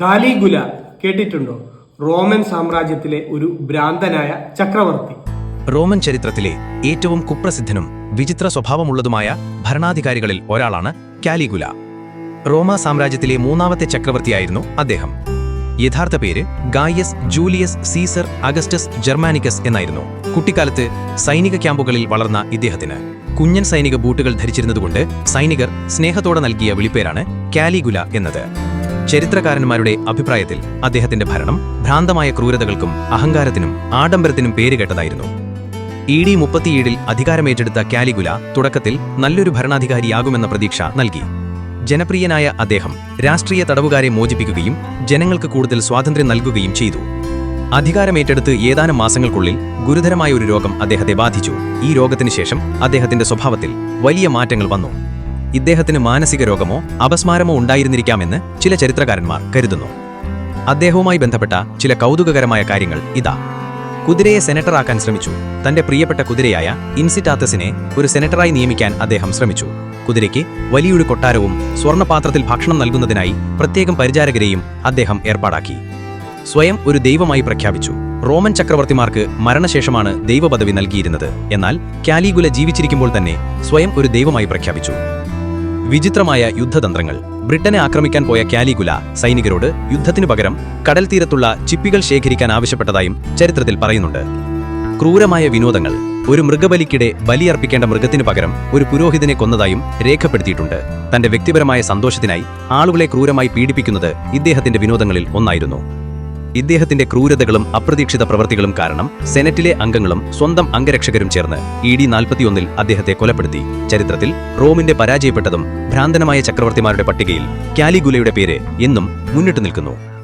കാലിഗുല കേട്ടിട്ടുണ്ടോ? റോമൻ സാമ്രാജ്യത്തിലെ ഒരു ഭ്രാന്തനായ ചക്രവർത്തി. റോമൻ ചരിത്രത്തിലെ ഏറ്റവും കുപ്രസിദ്ധനും വിചിത്ര സ്വഭാവമുള്ളതുമായ ഭരണാധികാരികളിൽ ഒരാളാണ് കാലിഗുല. റോമ സാമ്രാജ്യത്തിലെ മൂന്നാമത്തെ ചക്രവർത്തിയായിരുന്നു അദ്ദേഹം. യഥാർത്ഥ പേര് Gaius Julius Caesar Augustus Germanicus എന്നായിരുന്നു. കുട്ടിക്കാലത്ത് സൈനിക ക്യാമ്പുകളിൽ വളർന്ന ഇദ്ദേഹത്തിന് കുഞ്ഞൻ സൈനിക ബൂട്ടുകൾ ധരിച്ചിരുന്നതുകൊണ്ട് സൈനികർ സ്നേഹത്തോടെ നൽകിയ വിളിപ്പേരാണ് കാലിഗുല എന്നത്. ചരിത്രകാരന്മാരുടെ അഭിപ്രായത്തിൽ അദ്ദേഹത്തിന്റെ ഭരണം ഭ്രാന്തമായ ക്രൂരതകൾക്കും അഹങ്കാരത്തിനും ആഡംബരത്തിനും പേരുകേട്ടതായിരുന്നു ഇ ഡി മുപ്പത്തിയേഴിൽ അധികാരമേറ്റെടുത്ത കാലിഗുല തുടക്കത്തിൽ നല്ലൊരു ഭരണാധികാരിയാകുമെന്ന പ്രതീക്ഷ നൽകി. ജനപ്രിയനായ അദ്ദേഹം രാഷ്ട്രീയ തടവുകാരെ മോചിപ്പിക്കുകയും ജനങ്ങൾക്ക് കൂടുതൽ സ്വാതന്ത്ര്യം നൽകുകയും ചെയ്തു. അധികാരമേറ്റെടുത്ത് ഏതാനും മാസങ്ങൾക്കുള്ളിൽ ഗുരുതരമായ ഒരു രോഗം അദ്ദേഹത്തെ ബാധിച്ചു. ഈ രോഗത്തിനുശേഷം അദ്ദേഹത്തിന്റെ സ്വഭാവത്തിൽ വലിയ മാറ്റങ്ങൾ വന്നു. ഇദ്ദേഹത്തിന് മാനസിക രോഗമോ അപസ്മാരമോ ഉണ്ടായിരുന്നിരിക്കാമെന്ന് ചില ചരിത്രകാരന്മാർ കരുതുന്നു. അദ്ദേഹവുമായി ബന്ധപ്പെട്ട ചില കൗതുകകരമായ കാര്യങ്ങൾ ഇതാ. കുതിരയെ സെനറ്ററാക്കാൻ ശ്രമിച്ചു. തന്റെ പ്രിയപ്പെട്ട കുതിരയായ ഇൻസിറ്റാത്തസിനെ ഒരു സെനറ്ററായി നിയമിക്കാൻ അദ്ദേഹം ശ്രമിച്ചു. കുതിരയ്ക്ക് വലിയൊരു കൊട്ടാരവും സ്വർണപാത്രത്തിൽ ഭക്ഷണം നൽകുന്നതിനായി പ്രത്യേകം പരിചാരകരെയും അദ്ദേഹം ഏർപ്പാടാക്കി. സ്വയം ഒരു ദൈവമായി പ്രഖ്യാപിച്ചു. റോമൻ ചക്രവർത്തിമാർക്ക് മരണശേഷമാണ് ദൈവപദവി നൽകിയിരുന്നത്. എന്നാൽ കാലിഗുല ജീവിച്ചിരിക്കുമ്പോൾ തന്നെ സ്വയം ഒരു ദൈവമായി പ്രഖ്യാപിച്ചു. വിചിത്രമായ യുദ്ധതന്ത്രങ്ങൾ. ബ്രിട്ടനെ ആക്രമിക്കാൻ പോയ കാലിഗുല സൈനികരോട് യുദ്ധത്തിനു പകരം കടൽ തീരത്തുള്ള ചിപ്പികൾ ശേഖരിക്കാൻ ആവശ്യപ്പെട്ടതായും ചരിത്രത്തിൽ പറയുന്നുണ്ട്. ക്രൂരമായ വിനോദങ്ങൾ ഒരു മൃഗബലിക്കിടെ ബലിയർപ്പിക്കേണ്ട മൃഗത്തിനു പകരം ഒരു പുരോഹിതനെ കൊന്നതായും രേഖപ്പെടുത്തിയിട്ടുണ്ട്. തന്റെ വ്യക്തിപരമായ സന്തോഷത്തിനായി ആളുകളെ ക്രൂരമായി പീഡിപ്പിക്കുന്നത് ഇദ്ദേഹത്തിന്റെ വിനോദങ്ങളിൽ ഒന്നായിരുന്നു. ഇദ്ദേഹത്തിന്റെ ക്രൂരതകളും അപ്രതീക്ഷിത പ്രവൃത്തികളും കാരണം സെനറ്റിലെ അംഗങ്ങളും സ്വന്തം അംഗരക്ഷകരും ചേർന്ന് ഇ ഡി നാൽപ്പത്തിയൊന്നിൽ അദ്ദേഹത്തെ കൊലപ്പെടുത്തി. ചരിത്രത്തിൽ റോമിന്റെ പരാജയപ്പെട്ടതും ഭ്രാന്തനമായ ചക്രവർത്തിമാരുടെ പട്ടികയിൽ കാലിഗുലയുടെ പേര് എന്നും മുന്നിട്ടു നിൽക്കുന്നു.